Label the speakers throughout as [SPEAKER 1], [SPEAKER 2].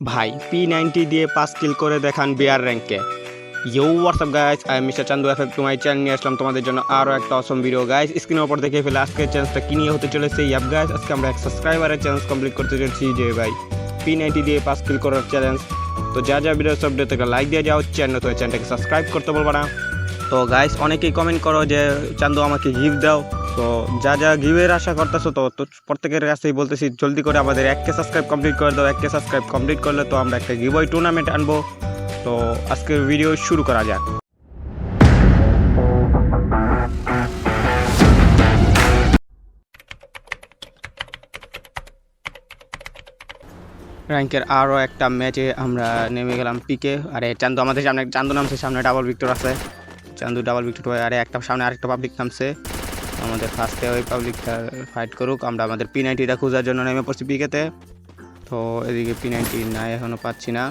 [SPEAKER 1] ভাই P ninety দিয়ে পাঁচ কিল করে দেখান বিয়ার র্যাঙ্কে you what's up guys I mister Chandu F F তোমার চ্যানেল নিয়ে আসলাম তোমাদের জন্য আরও একটা অসম ভিডিও গাইস স্ক্রিনের ওপর দেখে ফেলে আজকের চ্যানেলটা কি নিয়ে হতে চলেছে। ইয়াব গাইস আজকে আমরা এক সাবস্ক্রাইবারের চ্যালেঞ্জ কমপ্লিট করতে চলেছি যে ভাই পি নাইনটি দিয়ে পাঁচ কিল করার চ্যালেঞ্জ তো যা যা ভিডিও সব থেকে লাইক দিয়ে যাও। চ্যানেল তো চ্যানেলটাকে সাবস্ক্রাইব করতে বলব না। তো গাইস অনেকেই কমেন্ট করো যে চান্দু আমাকে গিফট দাও। তো যা যা গিভের আশা করতেছো তো তো প্রত্যেকের কাছেই বলতেছি, জলদি করে আমাদের এককে সাবস্ক্রাইব কমপ্লিট করে দাও এককে সাবস্ক্রাইব কমপ্লিট করলে তো আমরা একটা গিভওয়ে টুর্নামেন্ট আনব। তো আজকে ভিডিও শুরু করা যাক। র্যাঙ্কের আরও একটা ম্যাচে আমরা নেমে গেলাম পিকে আরে, চান্দু আমাদের সামনে, চান্দু নামছে, সামনে ডাবল ভিক্টর আছে। চান্দু ডাবল ভিক্টর আরে, একটা সামনে আরেকটা পাবলিক নামছে। আমাদের ফার্স্টে ওই পাবলিকটা ফাইট করুক। আমরা আমাদের পি নাইনটিটা খোঁজার জন্য নেমে পড়ছি পিকেতে তো। এদিকে পি নাইনটি নাই এখনও পাচ্ছি না।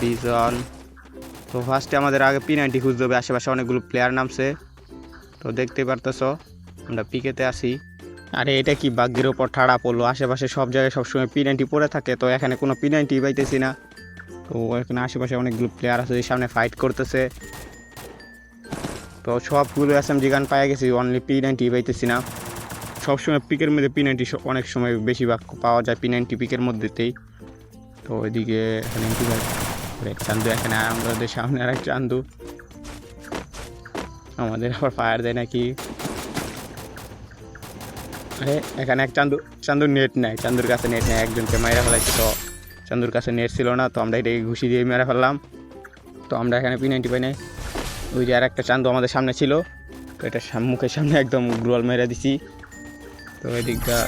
[SPEAKER 1] বিজন তো ফার্স্টে আমাদের আগে পি নাইনটি খুঁজতে হবে। আশেপাশে অনেকগুলো প্লেয়ার নামছে। তো দেখতে পারতেছ, আমরা পিকেতে আসি আরে এটা কি বাগ্যের ওপর ঠাড়া পড়ল? আশেপাশে সব জায়গায় সবসময় পি নাইনটি পড়ে থাকে। তো এখানে কোনো পি নাইনটি পাইতেছি না। তো এখানে আশেপাশে অনেকগুলো প্লেয়ার আছে সামনে ফাইট করতেছে। তো সবগুলো এম গান পাই গেছি অনলি পি নাইনটি পাইতেছি না। সবসময় পিকের মধ্যে পি নাইনটি অনেক সময় বেশিরভাগ পাওয়া যায় পি নাইনটি পিকের মধ্যেতেই। তো ওইদিকে ভাই? এক চান্দু, এখানে আমাদের সামনে আর এক চান্দু। আমাদের আবার ফায়ার দেয় নাকি? এখানে এক চান্দু চান্দুর নেট নেয় চান্দুর কাছে নেট নেয় একজনকে মাইরা ফেলাইছে তো। চান্দুর কাছে নেট ছিল না, তো আমরা এটাকে ঘুষি দিয়ে মেরে ফেললাম। তো আমরা এখানে পি নাইনটি পাই নাই। ওই যে আর একটা চান্দু আমাদের সামনে ছিল। তো এটা মুখের সামনে একদম গ্রোয়াল মেরে দিছি। তো এদিকটা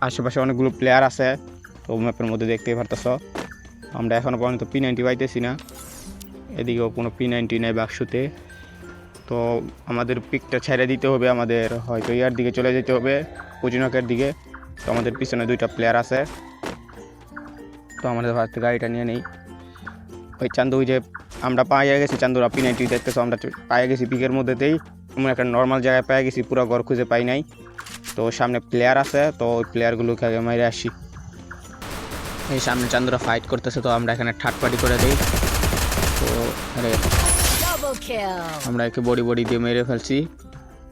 [SPEAKER 1] আশেপাশে অনেকগুলো প্লেয়ার আছে। তো ম্যাপের মধ্যে দেখতে পারতেছ। আমরা এখনও পর্যন্ত পি নাইনটি পাইতেছি না। এদিকেও কোনো পি নাইনটি নেই বাক্সতে। তো আমাদের পিকটা ছেড়ে দিতে হবে। আমাদের হয়তো ইয়ার দিকে চলে যেতে হবে, পুজিনকের দিকে। তো আমাদের পিছনে দুইটা প্লেয়ার আছে। তো আমাদের হাতে গাড়িটা নিয়ে নেই। ওই চান্দু ওই যে আমরা পাইয়া গেছি চান্দুরা পি নাইনটি দেখতেছো আমরা পাইয়া গেছি পিকের মধ্যেতেই। এমন একটা নর্মাল জায়গায় পাইয়া গেছি পুরো ঘর খুঁজে পাই নাই। তো সামনে প্লেয়ার আছে তো ওই প্লেয়ারগুলোকে আগে মেরে আসি। এই সামনে চান্দুরা ফাইট করতেছে তো আমরা এখানে ঠাট পাটি করে দিই। তো আরে আমরা একে বডি বডি দিয়ে মেরে ফেলছি।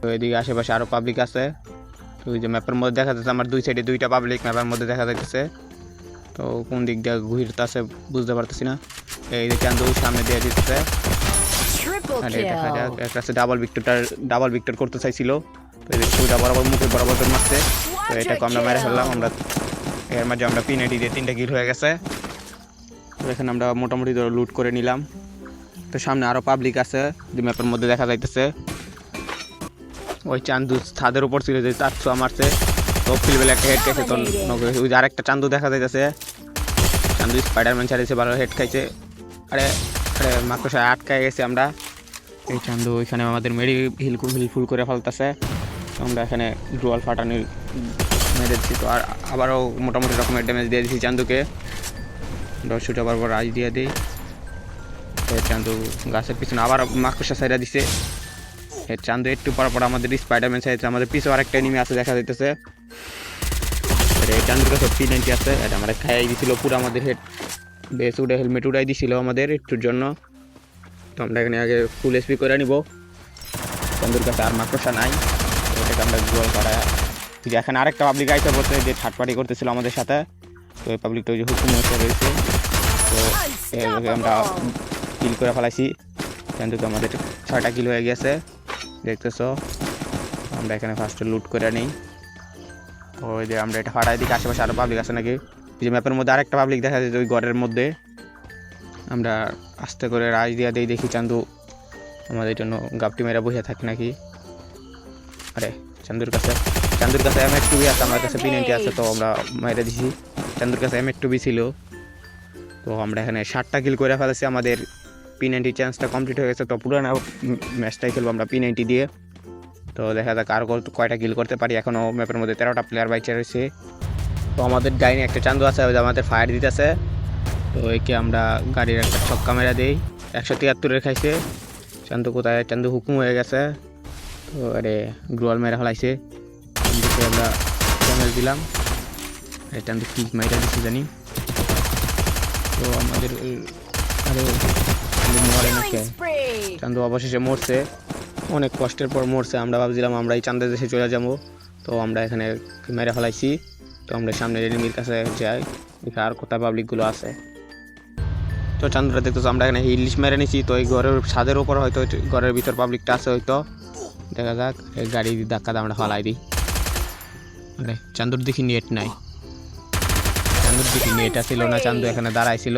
[SPEAKER 1] তো এদিকে আশেপাশে আরও পাবলিক আছে। তো ওই যে ম্যাপের মধ্যে দেখা যাচ্ছে আমার দুই সাইডে দুইটা পাবলিক ম্যাপের মধ্যে দেখা যাচ্ছে তো কোন দিক দিয়ে ঘুরতেছে বুঝতে পারতেছি না। এই যে চান্দু সামনে দিয়ে দিচ্ছে। আর দেখা যাক. একটা আছে ডাবল ভিক্টরটার ডাবল ভিক্টর করতে চাইছিল। তো এই যে সোজা বরাবর মুখে বরাবর মারছে। তো এটাকে আমরা মেরে ফেললাম আমরা এর মাঝে আমরা পিনাইটি দিয়ে তিনটা কিল হয়ে গেছে। তো এখানে আমরা মোটামুটি ধরো লুট করে নিলাম। তো সামনে আরও পাবলিক আছে যে ম্যাপের মধ্যে দেখা যাইতেছে। ওই চান্দু ছাদের উপর ছিল যে চারশো মারছে। তো ফিলবেলে একটা হেড খাইছে তো ওই যে আরেকটা চান্দু দেখা যাইতেছে। চান্দু স্পাইডারম্যান ছাড়িয়েছে ভালো হেড খাইছে। আরে আরে মাকড়সা আটকায় গেছে আমরা। এই চান্দু ওইখানে আমাদের মেরি হিল হিল ফুল করে ফেলতেছে। আমরা এখানে গ্রোয়াল ফাটানি মেরে দিচ্ছি তো আর আবারও মোটামুটি রকমের ড্যামেজ দিয়ে দিচ্ছি চান্দুকে। দর্শক আবার পর রাজ দিয়ে দিই। চান্দু গাছের পিছনে আবার মাকড়সা সাইডা দিছে। চান্দু একটু পর পর আমাদের স্পাইডারম্যান সাইডে আমাদের পিছনে আরেকটা এনিমি আছে দেখা যাইতেছে। চান্দুর কাছে পি নাইনটি আছে। এটা আমরা খাইয়ে দিছিল পুরো আমাদের হেড বেস উড়ে হেলমেট উড়াই দিছিল আমাদের একটুর জন্য। তো আমরা এখানে আগে ফুল এসপি করে নিব। চান্দুর কাছে আর মাকড়সা নাই। এটাকে আমরা গোল করা। যে এখানে আরেকটা পাবলিক আইসে বলতে যে থার্ড পার্টি করতেছিল আমাদের সাথে। তো এই পাবলিকটা ওই যে হুকুম এসে রয়েছে। তো এইভাবে আমরা কিল করে ফেলাইছি। কিন্তু তো আমাদের ছয়টা কিল হয়ে গেছে। দেখতেছ? আমরা এখানে ফার্স্টে লুট করে নিই। ওই যে আমরা এটা ফাটাই দিকে আশেপাশে আরও পাবলিক আছে নাকি? যে ম্যাপের মধ্যে আরেকটা পাবলিক দেখা যাচ্ছে ওই ঘরের মধ্যে। আমরা আস্তে করে রাজ দিয়া দিয়ে দেখি চান্দু আমাদের জন্য গাপটি মেরা বসে থাকে নাকি। আরে চান্দুর কাছে চান্দুর কাছে এম এর টুবি আছে আমার কাছে পিনেন্টি আছে তো আমরা মেরে দিছি। চান্দুর কাছে এম এর টুবি ছিল। তো আমরা এখানে ষাটটা কিল করে ফেলেছি আমাদের পি নাইনটি চান্সটা কমপ্লিট হয়ে গেছে তো পুরো ম্যাচটাই খেলব আমরা পি নাইনটি দিয়ে। তো দেখা যাক আর কয়টা কিল করতে পারি এখনও ম্যাপের মধ্যে তেরোটা প্লেয়ার বাইচে রয়েছে। তো আমাদের ডাইনে একটা চান্দু আছে আমাদের ফায়ার দিতেছে। তো একে আমরা গাড়ির একটা ছক্কা মেরা দিই। একশো তিয়াত্তরের খাইছে। চান্দু কোথায়? চান্দু হুকুম হয়ে গেছে। তো আরে গ্রোয়াল মেরা ফেলাইছে। চান্দুকে আমরা ড্যামেজ দিলাম। এই চান্দু কি মাইরা দিচ্ছি জানি। তো আমাদের আরে চান্দু মরে নাকি চান্দু অবশেষে মরছে। অনেক কষ্টের পর মরছে। আমরা ভাবছিলাম আমরা এই চান্দের দেশে চলে যাব। তো আমরা এখানে মেরে ফেলাইছি। তো আমরা সামনে এনিমির কাছে যাই আর কোথায় পাবলিকগুলো আছে। তো চান্দুরা, দেখতেছো আমরা এখানে ইলিশ মেরে নিছি, তো এই ঘরের ছাদের উপর হয়তো ঘরের ভিতর পাবলিকটা আছে হয়তো। দেখা যাক, এই গাড়ি ধাক্কা আমরা ফালাই দিই। আরে, চান্দুর দেখি নেট নাই। চান্দুর দেখি নেট ছিল না, চান্দু এখানে দাঁড়াইছিল।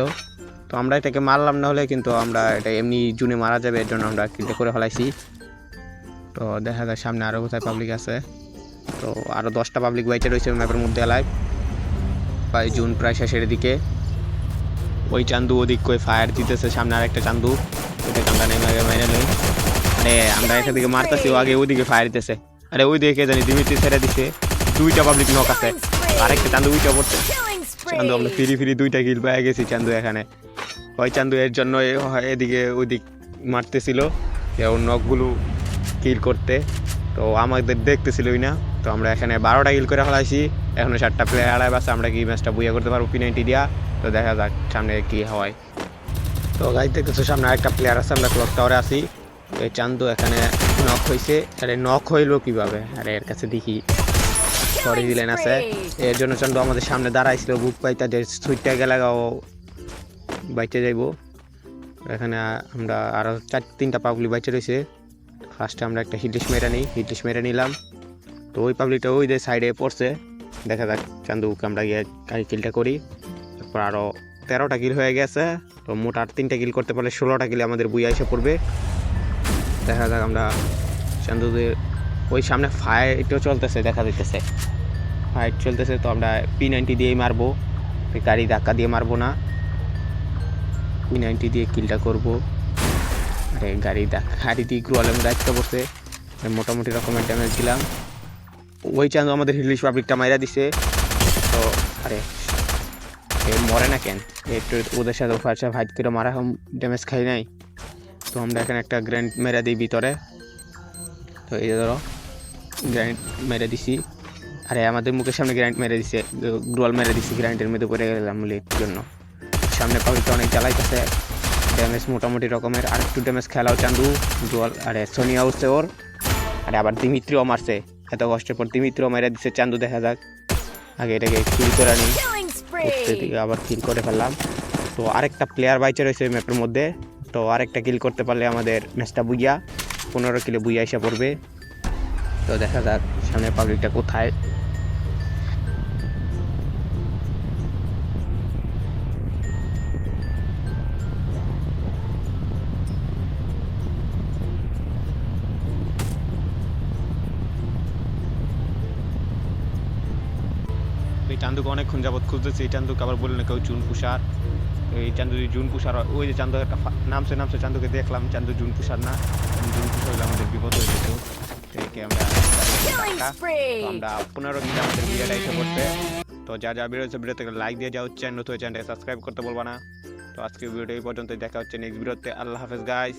[SPEAKER 1] তো আমরা এটাকে মারলাম না হলে কিন্তু আমরা এটা এমনি জুনে মারা যাবে, এর জন্য আমরা কিলটা করে ফেলাইছি। তো দেখা যায় সামনে আরও কোথায় পাবলিক আছে। তো আরও দশটা পাবলিক বাইচে রয়েছে ম্যাপের মধ্যে এলায় প্রায় জুন, প্রায় শেষের দিকে। ওই চান্দু ওদিক করে ফায়ার দিতেছে, সামনে আরেকটা চান্দু। ওইটাকে আমরা নেমে মেরে লই আরে, আমরা এখান থেকে মারতেছি, ও আগে ওইদিকে ফায়ার দিতেছে। আরে, ওই দিকে জানি দিমিত্রি ছেড়ে দিছে। দুইটা পাবলিক নক আছে। আরেকটা চান্দু উইটা পড়ছে। চান্দু, আমরা ফিরি ফিরি দুইটা কিল পেয়ে গেছি চান্দু এখানে। ওই চান্দু এর জন্য এদিকে ওইদিক মারতেছিল। ওর নখগুলো কিল করতে। তো আমাদের দেখতেছিলই না। তো আমরা এখানে বারোটা কিল করে ফেলাইছি। এখনও সাতটা প্লেয়ার বাসে আমরা কি ম্যাচটা বুঝে করতে পারব পি নাইনটি দিয়া? তো দেখা যাক সামনে কি হয়। তো গাড়ি দেখতেছো সামনে আরেকটা প্লেয়ার আছে, আমরা ক্লক টাওয়ারে আছি। এই চান্দু এখানে নক হয়েছে আরে নক হইল কীভাবে? আরে এর কাছে দেখি। সরি দিলেন আছে। এর জন্য চন্দ্র আমাদের সামনে দাঁড়াইছিল, বুক পাইতা যে সুইটটা গেলে ও বাইচে যাইব। এখানে আমরা আরও চার তিনটা পাবলিক বাইচে রয়েছে ফার্স্টে আমরা একটা হিটলিশ মেরে নিই হিটলিশ মেরে নিলাম। তো ওই পাবলিকটা ওই যে সাইডে পড়ছে। দেখা যাক চান্দুকে আমরা গিয়ে কিলটা করি। তারপর আরও তেরোটা কিল হয়ে গেছে, তো মোট আর তিনটা কিল করতে পারলে ষোলোটা কিলে আমাদের বুয়া এসে পড়বে। দেখা যাক আমরা চান্দুদের, ওই সামনে ফায়ারটাও চলতেছে, দেখা যাইতেছে। ফাইট চলতেছে, তো আমরা পি নাইনটি দিয়েই মারবো। গাড়ি ধাক্কা দিয়ে মারবো না। পি নাইনটি দিয়ে কিলটা করব। আরে, গাড়ি ধাক্কা, গাড়ি দিয়ে গ্রুয়ালের দায়িত্ব পড়ছে। আমি মোটামুটি রকমের ড্যামেজ দিলাম। ওই চাঁদ আমাদের হিলিশ পাবলিকটা মাইরা দিছে। তো, আরে, এ মরে না কেন? একটু ওদের সাথে ফার্স্ট ফাইট করে মারা হম ড্যামেজ খাই নাই। তো আমরা এখানে একটা গ্র্যান্ড মেরা দিই ভিতরে। তো এই ধরো গ্র্যান্ড মেরে দিছি। আরে, আমাদের মুখের সামনে গ্রাইন্ড মেরে দিছে গ্রোয়াল মেরে দিছি গ্রাইন্ডের মধ্যে পড়ে গেলাম লির জন্য। সামনে পাবলিকটা অনেক জ্বালাইতেছে। ড্যামেজ মোটামুটি রকমের, আর একটু ড্যামেজ খেলাও চান্দু। গ্রোয়াল আরে, সোনিয়া উঠছে ওর। আরে, আবার দিমিত্রিও মারছে। এত কষ্টের পর দিমিত্র মেরে দিচ্ছে চান্দু দেখা যাক। আগে এটাকে কিল করে আনি। আবার কিল করে ফেললাম। তো আরেকটা প্লেয়ার বাইচে রয়েছে ম্যাপের মধ্যে। তো আরেকটা কিল করতে পারলে আমাদের ম্যাচটা বুইয়া পনেরো কিলো বুইয়া এসে পড়বে। তো দেখা যাক সামনে পাবলিকটা কোথায়। এই চান্দুকে অনেকক্ষণ যাবত খুঁজতেছি এই চান্দুকে আবার বললেন কেউ জুন পুষার এই চান্দু যদি জুন পুষার হয়, ওই যে চান্দু একটা নামছে নামছে চান্দুকে দেখলাম চান্দু জুন পুষার না। জুন পুষার হলে আমাদের বিপদ হয়ে যেত। তো আমরা পনেরো মিনিট আমাদের ভিডিওটা এসে পড়ছে। তো যা যা ভিডিও হচ্ছে ভিডিওতে লাইক দিয়ে যাওয়া হচ্ছে নতুন চ্যানেলটা সাবস্ক্রাইব করতে বলবা না। তো আজকে ভিডিও এই পর্যন্ত দেখা হচ্ছে নেক্সট ভিডিওতে। আল্লাহ হাফেজ গাইস